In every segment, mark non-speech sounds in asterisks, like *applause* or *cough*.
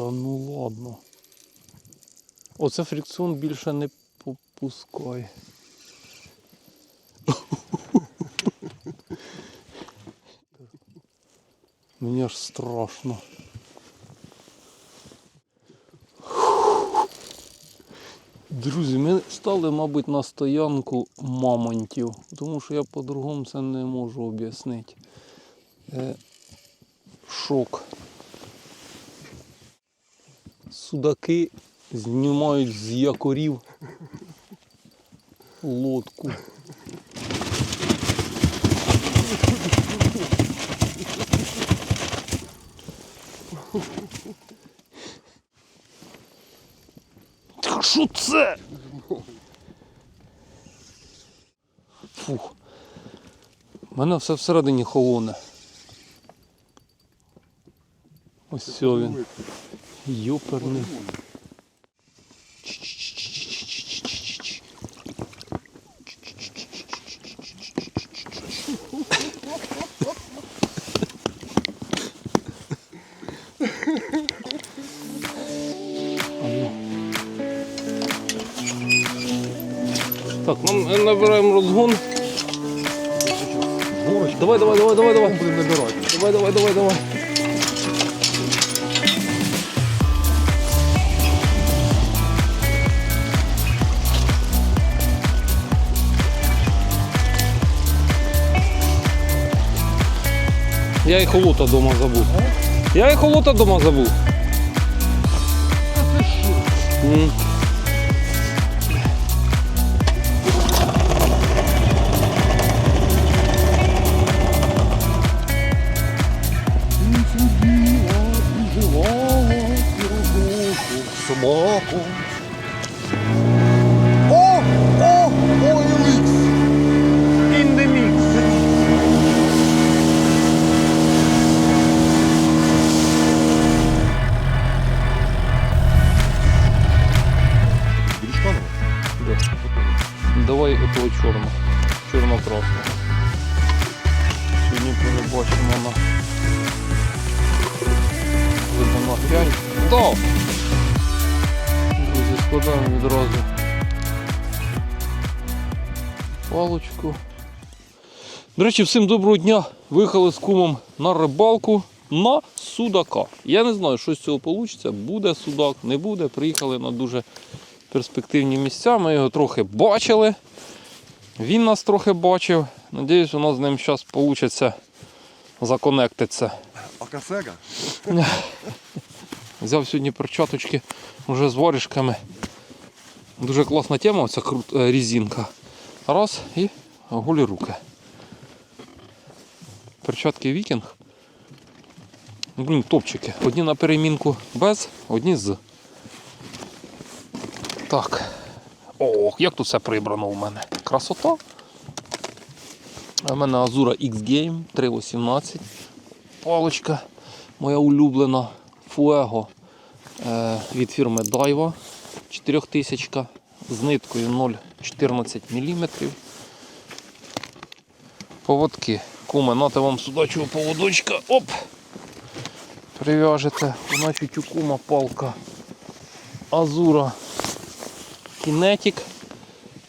Та ну ладно. Оце фрикціон більше не попускає. Мені аж страшно. Друзі, ми стали, мабуть, на стоянку мамонтів, тому що я по-другому це не можу об'яснити. Е, шок. Судаки знімають з якорів лодку. Та що це? Фух. У мене все всередині холоне. Ось все він. Йоперний. Так, нам набираємо розгон. Давай, давай, давай, давай, давай. Давай, давай, давай, давай. Я і холота вдома забув. Я і холота вдома забув. Складаємо відразу палочку. До речі, всім доброго дня. Виїхали з кумом на рибалку на судака. Я не знаю, що з цього вийде. Буде судак, не буде. Приїхали на дуже перспективні місця. Ми його трохи бачили. Він нас трохи бачив. Надіюсь, у нас з ним зараз вийде законектитися. Акасега? *laughs* Взяв сьогодні перчаточки вже з варішками. Дуже класна тема, оця крут... е, різинка. Раз і голі руки. Перчатки вікінг. Блін, топчики. Одні на перемінку без, одні з. Так. Ох, як тут все прибрано у мене. Красота. У мене Азура X-Game 3.18. Паличка моя улюблена. Fuego е, від фірми Daiwa 4000 з ниткою 0,14 мм. Поводки. Куме, нате вам судачого поводочка. Оп! Прив'яжете. Значить у кума палка Азура Kinetic.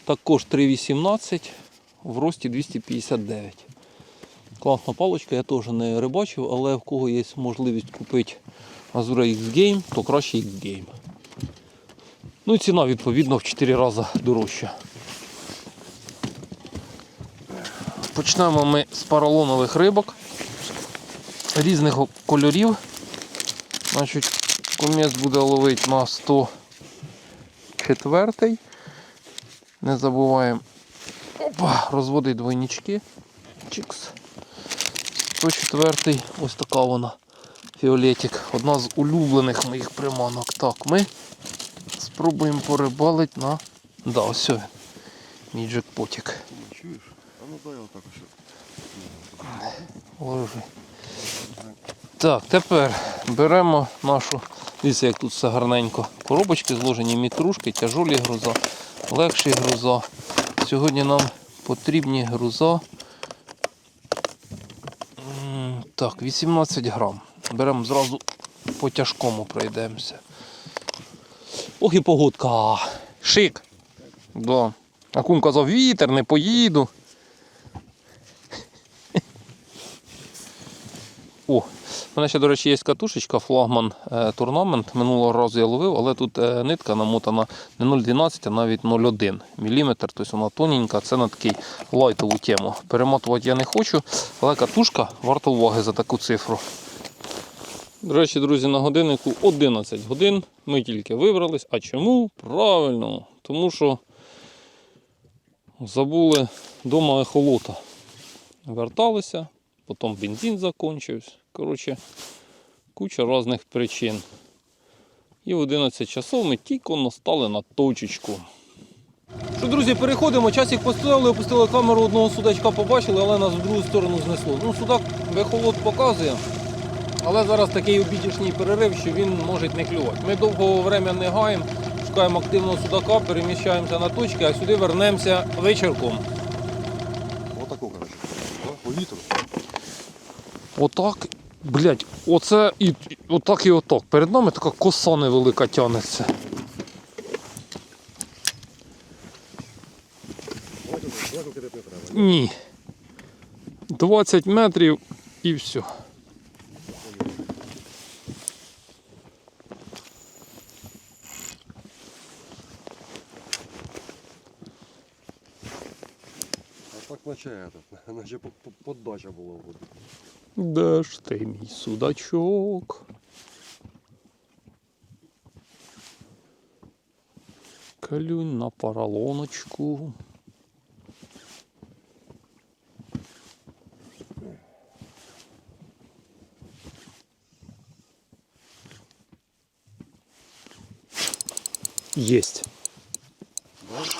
Також 3,18 в рості 259. Класна паличка, я теж не рибачив, але в кого є можливість купити Azura X-Game, то краще X-Game. Ну і ціна відповідно в 4 рази дорожча. Почнемо ми з поролонових рибок різних кольорів. Значить, комець буде ловити на 104. Не забуваємо опа, розводить двойнички. Чикс. 104 ось така вона. Фіолетик. Одна з улюблених моїх приманок. Так, ми спробуємо порибалити на. Да, ось він. Мій джекпотик. Чуєш? А ну дай отак ось. Ложи. Так, тепер беремо нашу. Дивіться, як тут все гарненько. Коробочки зложені мікрушки, тяжолі груза, легші груза. Сьогодні нам потрібні груза. Так, 18 грам. Беремо зразу по тяжкому пройдемося. Ох і погодка. Шик. Да. А кум казав, вітер, не поїду. О, у мене ще, до речі, є катушечка, флагман е, турнамент. Минулого разу я ловив, але тут е, нитка намотана не 0,12, а навіть 0,1 мм. Тобто вона тоненька, це на такий лайтову тему. Перемотувати я не хочу, але катушка варта уваги за таку цифру. До речі, друзі, на годиннику 11 годин. Ми тільки вибрались. А чому? Правильно. Тому що забули вдома ехолота. Верталися, потім бензин закінчився. Коротше, куча різних причин. І в 11 часов ми тільки настали на точечку. Що, друзі, переходимо. Часик поставили, опустили камеру одного судачка, побачили, але нас в другу сторону знесло. Ну, судак вихолод показує. Але зараз такий обідішній перерив, що він може не клювати. Ми довго время не гаємо, шукаємо активного судака, переміщаємося на точки, а сюди вернемося вечірком. Короче. Да? По вітру. Отак, блядь, оце і отак і отак. Перед нами така коса невелика тянеться. Ні. 20 метрів і все. Наче этот, *laughs* наче по- по- поддача була в воді. Де ж ти мій судачок? Калюнь на поролоночку. Есть.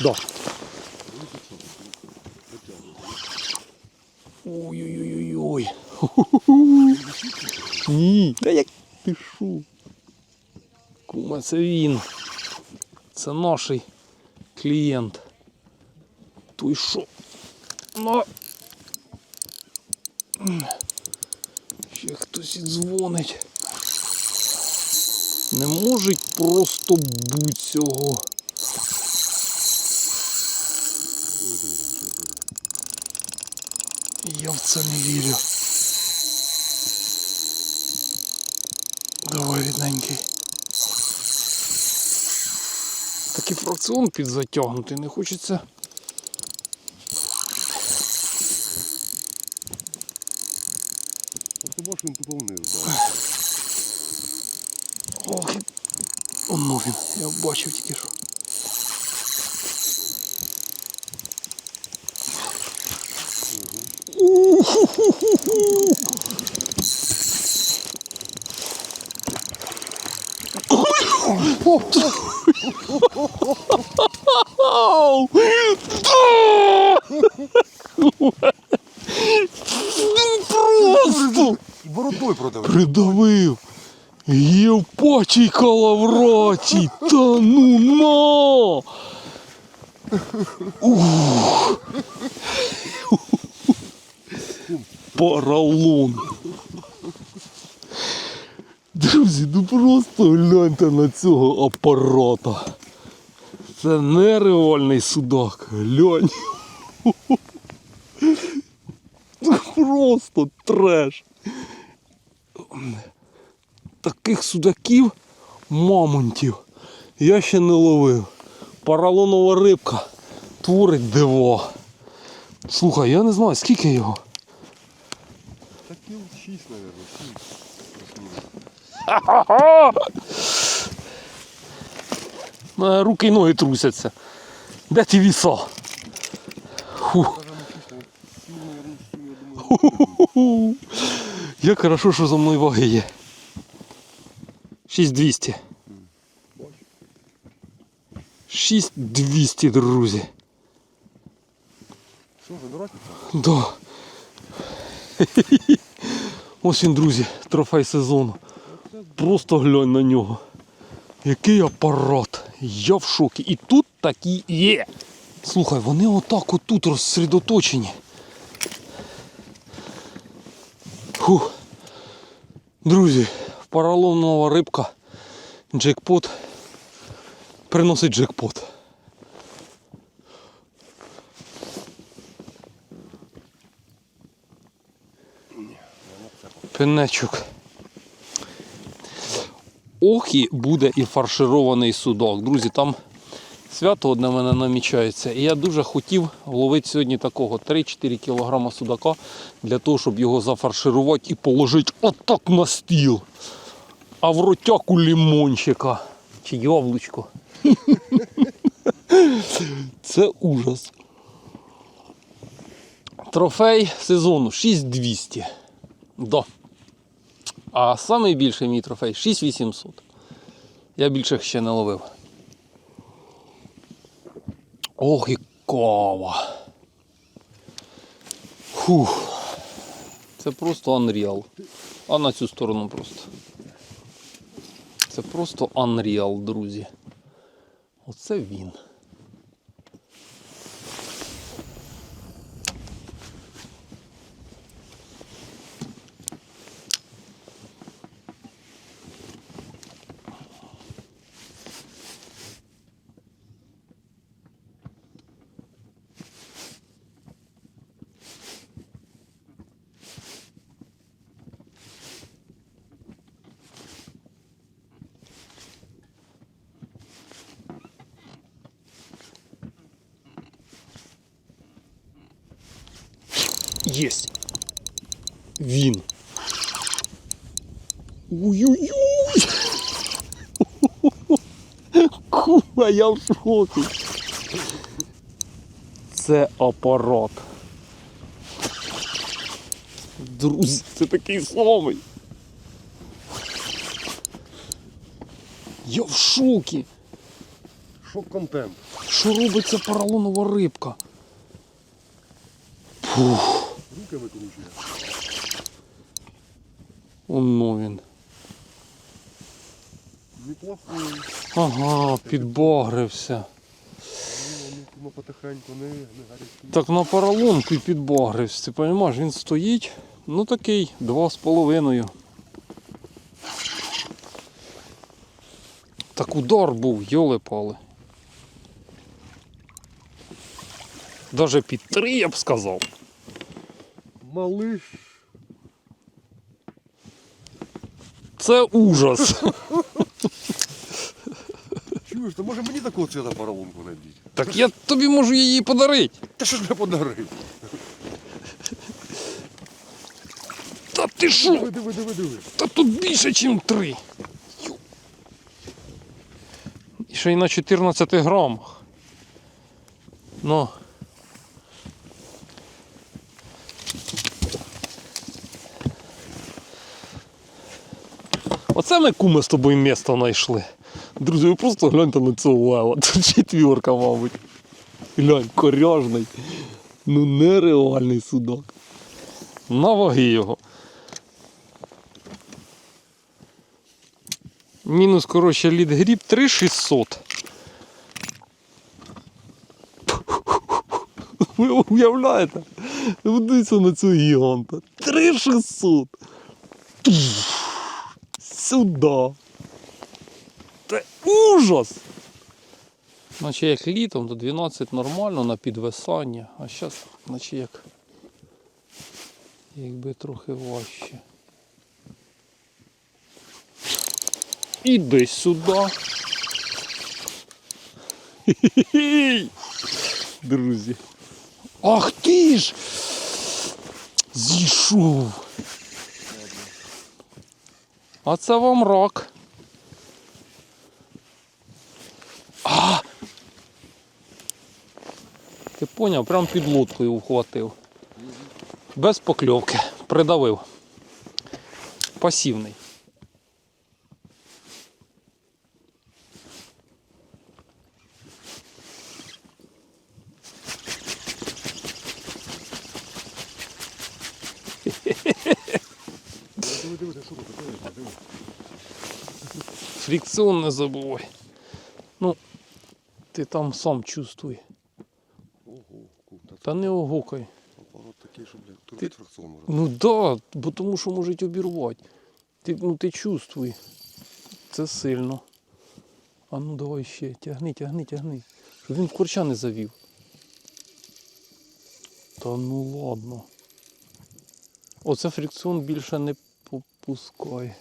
Да. Ой-ой-ой-ой. Ні. Та як ти шо? Кума, це він. Це наш клієнт. Той що? На. Ще хтось дзвонить. Не може просто бути цього. Я в це не вірю. Давай, рідненький. Такий фракціон підзатягнутий, не хочеться. А ти бачиш, він тупо вниз, да. Ох, і- Оно він, я бачив тільки що. Ау! Просто! І бородою продавив. Придавив. Євпачий калавраті. Та ну на. Ух. Паралон. Друзі, ну просто гляньте на цього апарата. Це нереальний судак. Глянь. Просто треш таких судаків, мамонтів, я ще не ловив. Паралонова рибка творить диво. Слухай, я не знаю, скільки його. Та кіл 6, мабуть, 7. У мене руки і ноги трусяться. Де ті віса? Фу. Каже, Як хорошо, що за мною ваги є. 6200. 6200, друзі. Що, вибирати? Да. *laughs* Ось він, друзі, трофей сезону. Просто глянь на нього. Який апарат. Я в шокі. І тут такі є. Слухай, вони отак отут розсредоточені. Фух. Друзі, поролонова рибка, джекпот, приносить джекпот. Пенечок. Ох і буде і фарширований судак. Друзі, там свято одне в мене намічається. І я дуже хотів ловити сьогодні такого 3-4 кг судака для того, щоб його зафарширувати і положити отак на стіл. А в ротяку лімончика. Чи яблучко. *laughs* Це ужас. Трофей сезону 6200. Да. А найбільший мій трофей 6800. Я більше ще не ловив. Ох і кава. Фух. Це просто unreal. А на цю сторону просто. Це просто unreal, друзі. Оце він. Кума, я в шокі. Це апарат. Друзі, це такий самий. Я в шокі. Шок контент. Що робить ця поролонова рибка? Фух. Руки викручує. Оно він. Неплохой. Ага, гарячий. Так на поролон ти підбагрився, ти розумієш, він стоїть, ну такий, два з половиною. Так удар був, йоли-пали. Даже під три я б сказав. Малиш. Це ужас. *laughs* Чуєш, то може мені такого цвіта поролонку надіть? Так я тобі можу її подарити. Та що ж не подарив? Та ти що? Диви, диви, диви, диви. Та тут більше, ніж три. Ю. І ще й на 14 грамах. Ну. Оце ми куми з тобою місто знайшли. Друзі, ви просто гляньте на цього лева. *laughs* Тут четвірка, мабуть. Глянь, коряжний. Ну нереальний судак. На ваги його. Мінус, коротше, лід гріб 3600. *laughs* Ви уявляєте? Дивіться на цього гіганта. 3600. Сюди. Ужас. Наче як літом, то 12 нормально на підвисання, а зараз, наче як. Якби трохи важче. Іди сюди. *laughs* Друзі. Ах ти ж! Зійшов. А це вам рак. А! Ти поняв, прям під лодкою вхватив. Без покльовки. Придавив. Пасівний. Фрикціон не забувай. Ну, ти там сам чувствуй. Та не огукай. апарат такий, що, блядь, турбить фракціон може. Ну да, бо тому що можуть обірвати. Ти, ну ти чувствуй. Це сильно. А ну давай ще. Тягни, тягни, тягни. Щоб він в корча не завів. Та ну ладно. Оце фрикціон більше не попускай.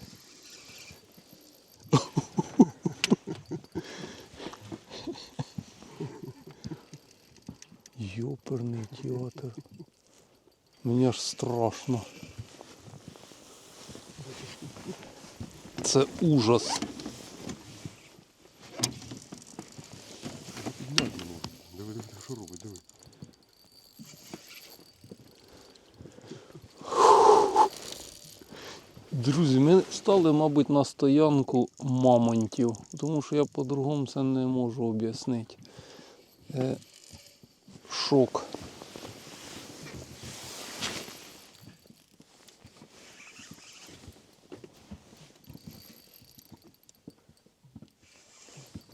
Йоперний театр. Мені аж страшно. Це ужас. Диви, диви, що робить, диви. Друзі, ми стали, мабуть, на стоянку мамонтів, тому що я по-другому це не можу об'яснити. Шок.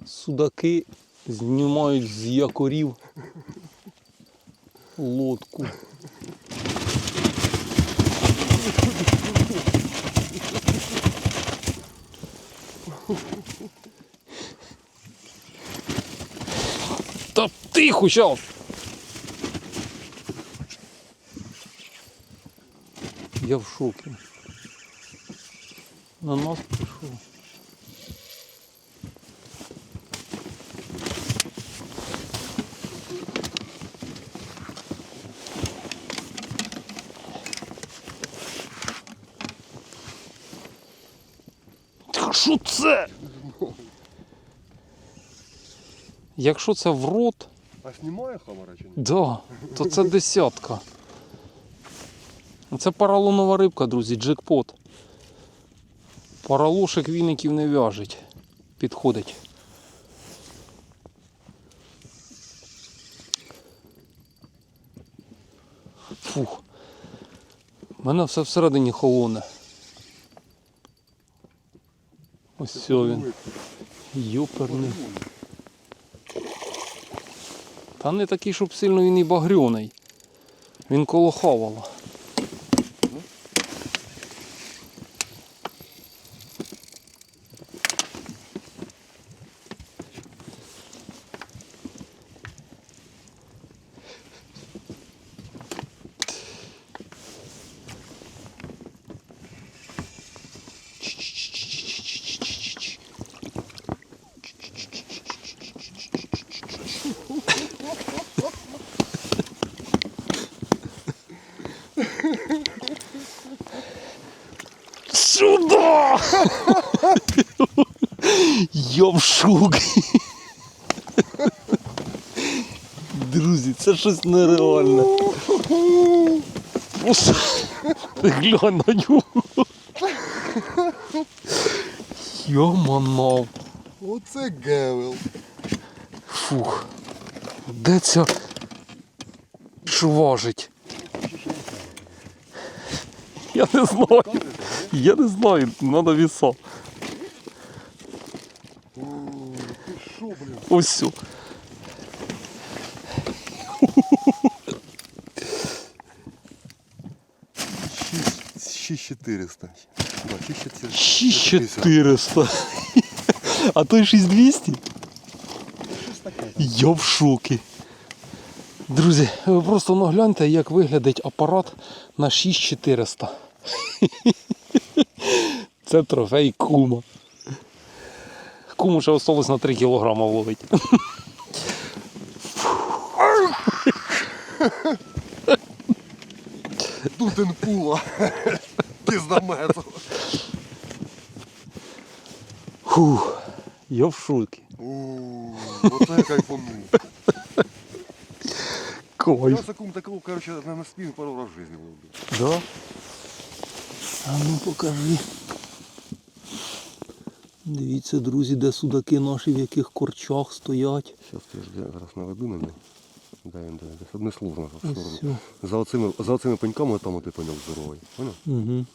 Судаки знімають з якорів лодку. Та тихо щас! Я в шокі. На нас пішов. Що це? Якщо це в рот, А знімає хамера чи ні? Да, то це десятка. Це паралонова рибка, друзі, джекпот. Паралошик віників не в'яжить. Підходить. Фух. У мене все всередині холоне. Ось все він. Йоперний. Та не такий, щоб сильно він і багряний. Він коло Я. Друзі, це щось нереальне. Глянь на нього. Йоманов. Оце гевел. Фух. Де ця що? Я не знаю. Я не знаю, треба віса. Ось. сю. Шість- 6400. Да, 6400. 6400. А той 6200? Щось таке. Я в шокі. Друзі, ви просто нагляньте, як виглядить апарат на 6400. Це трофей кума. Куму ще осталось на 3 кілограма вловить. Дутин пула. Пізнамету. Фух, я в шокі. Оце я кайфанув. Кайф. Я секунд такого, короче, на спину пару раз в жизни ловлю. Да? А ну покажи. Дивіться, друзі, де судаки наші, в яких корчах стоять. Сейчас я зараз наведу на них. Дай, дай, десь одне слово на сторону. За оцими, за оцими пеньками там ти поняв здоровий. Поняв? Угу.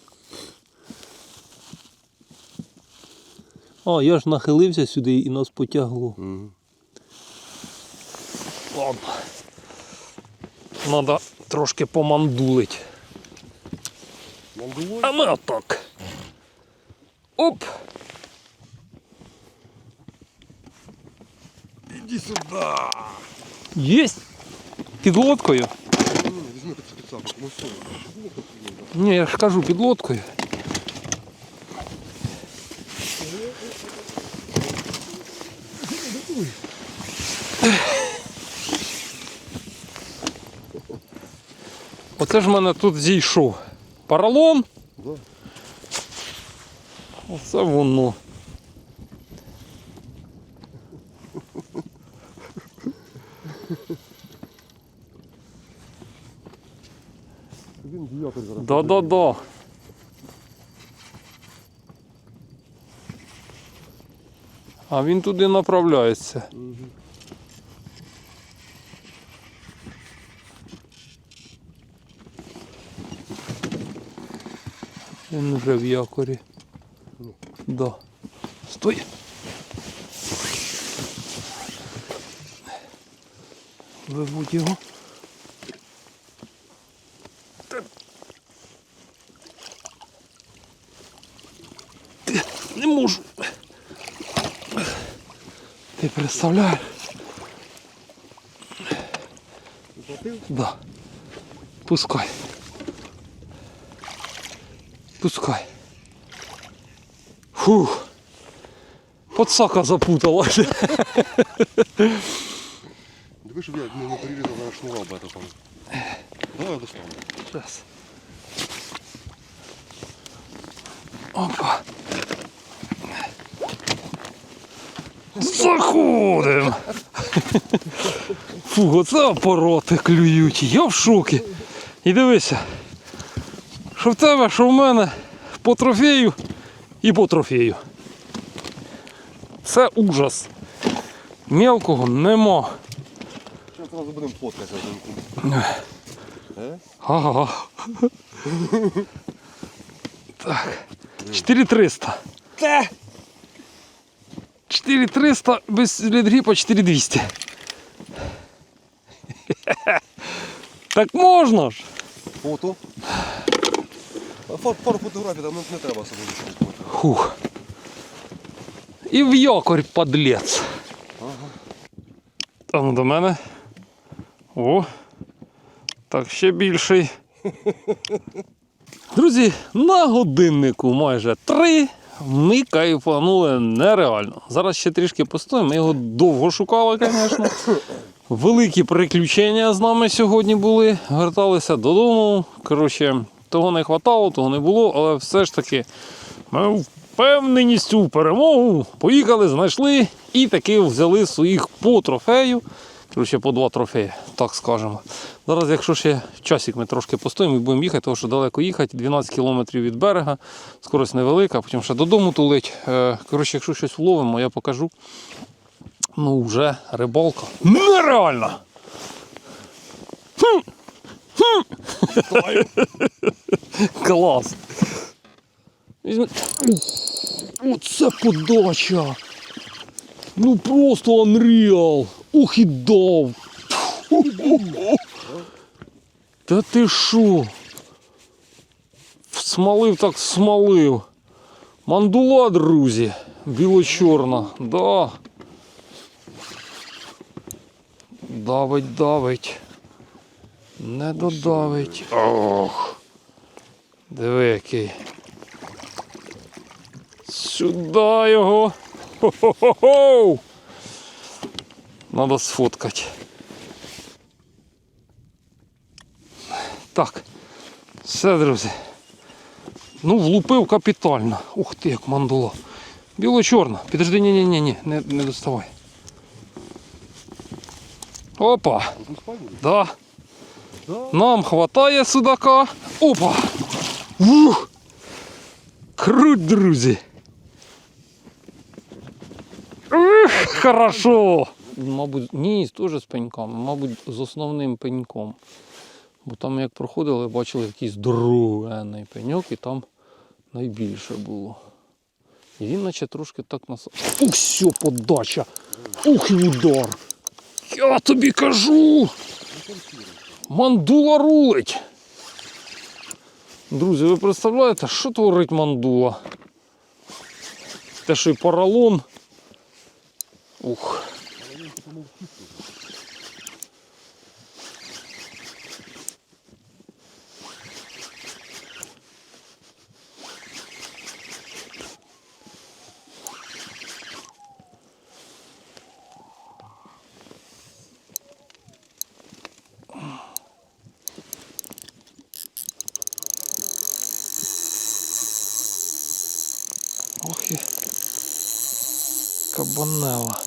А, я ж нахилився сюди і нас потягло. Угу. Ладно. Надо трошки помандулить. Мандулой? А ми отак. Оп! Иди сюда! Єсть! Під лодкою. Не, не, возьми этот спецапок, ну все. Ні, я ж кажу, під лодкою. Оце ж в мене тут зійшов. Поролон. Да. Оце воно. Да-да-да. А він туди направляється. Він вже в якорі. Да. Стой. Виводь його. Не можу. Ти представляєш? Да. Пускай. Пускай. Фух. Подсака запуталась. Диви, щоб я не, не перерізав зараз шнура об это там. Давай я достану. Сейчас. Опа. Заходим. Фу, оце апарати клюють. Я в шокі. І дивися. Що в тебе, що в мене по трофею і по трофею. Це ужас. Мелкого нема. Зараз одразу будемо фоткатися. Е? Ага. Так. 4300. Те! 4300 без лідгріпа 4200. Так можна ж. Фото. Пару фотографій там не, треба собою відшукувати. Хух. І в якорь подлець. Ага. Ну до мене. О. Так, ще більший. *laughs* Друзі, на годиннику майже три. Ми кайфанули нереально. Зараз ще трішки постоїмо. Ми його довго шукали, звісно. Великі приключення з нами сьогодні були. Верталися додому. Коротше, того не хватало, того не було, але все ж таки ми впевненістю в перемогу поїхали, знайшли і таки взяли своїх по трофею. Коротше, по два трофеї, так скажемо. Зараз, якщо ще часик ми трошки постоїмо і будемо їхати, тому що далеко їхати, 12 кілометрів від берега, скорость невелика, потім ще додому тулить. Е, Коротше, якщо щось вловимо, я покажу. Ну, вже рибалка. Нереальна! *laughs* Клас! Оце подача! Ну просто Unreal! Ух і дав! Та ти що? Смалив так смалив. Мандула, друзі. Біло-чорна. Да. Давить, давить. Не додавить. Ох. Диви який. Сюди його. Хо-хо-хо! Надо сфоткати. Так. Все, друзі. Ну, влупив капітально. Ух ти, як мандула. Біло-чорна. Підожди, ні, ні, ні, ні, не, не доставай. Опа! Да. Да. Нам хватає судака. Опа! Ух! Круть, друзі! Ух, хорошо! Мабуть, ні, теж з пеньками, мабуть, з основним пеньком. Бо там як проходили, бачили якийсь здоровенний пеньок і там найбільше було. І він наче трошки так нас. Ух, все, подача! Ух, і удар! Я тобі кажу! Мандула рулить. Друзі, ви представляєте, що творить мандула? те, що й поролон. Ух. Ох і кабанела.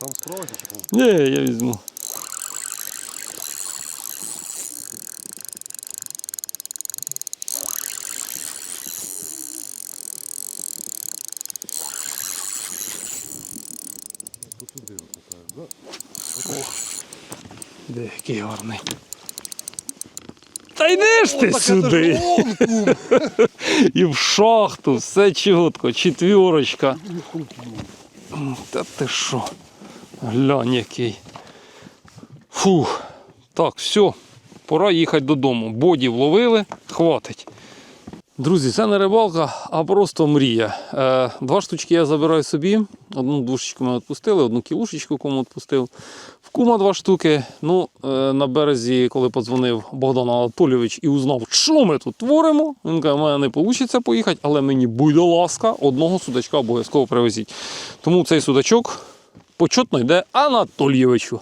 Там скроєте чи кому? Ні, я візьму. Да? Де який гарний. Та ти сюди! І в шахту, все чітко, четвірочка. Та ти що? Глянь який. Фух. Так, все. Пора їхати додому. Боді вловили, хватить. Друзі, це не рибалка, а просто мрія. Е, два штучки я забираю собі. Одну душечку ми відпустили, одну кілушечку кому відпустив. В кума два штуки. Ну, е, на березі, коли подзвонив Богдан Анатолійович і узнав, що ми тут творимо, він каже, у мене не вийде поїхати, але мені буде ласка, одного судачка обов'язково привезіть. Тому цей судачок почетно йде Анатолійовичу.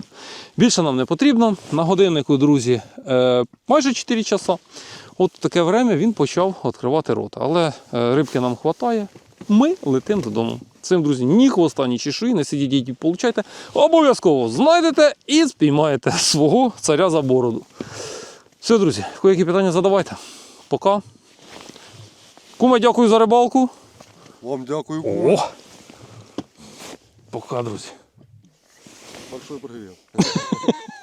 Більше нам не потрібно. На годиннику, друзі, е, майже 4 часа. От в таке время він почав відкривати рота. Але е, рибки нам вистачає. Ми летимо додому. Цим, друзі, ні хвоста, ні чешуї, не сидіть і получайте. Обов'язково знайдете і спіймаєте свого царя за бороду. Все, друзі, які питання задавайте. Пока. Куме, дякую за рибалку. Вам дякую. О! Пока, друзі. Большой привіт. *laughs*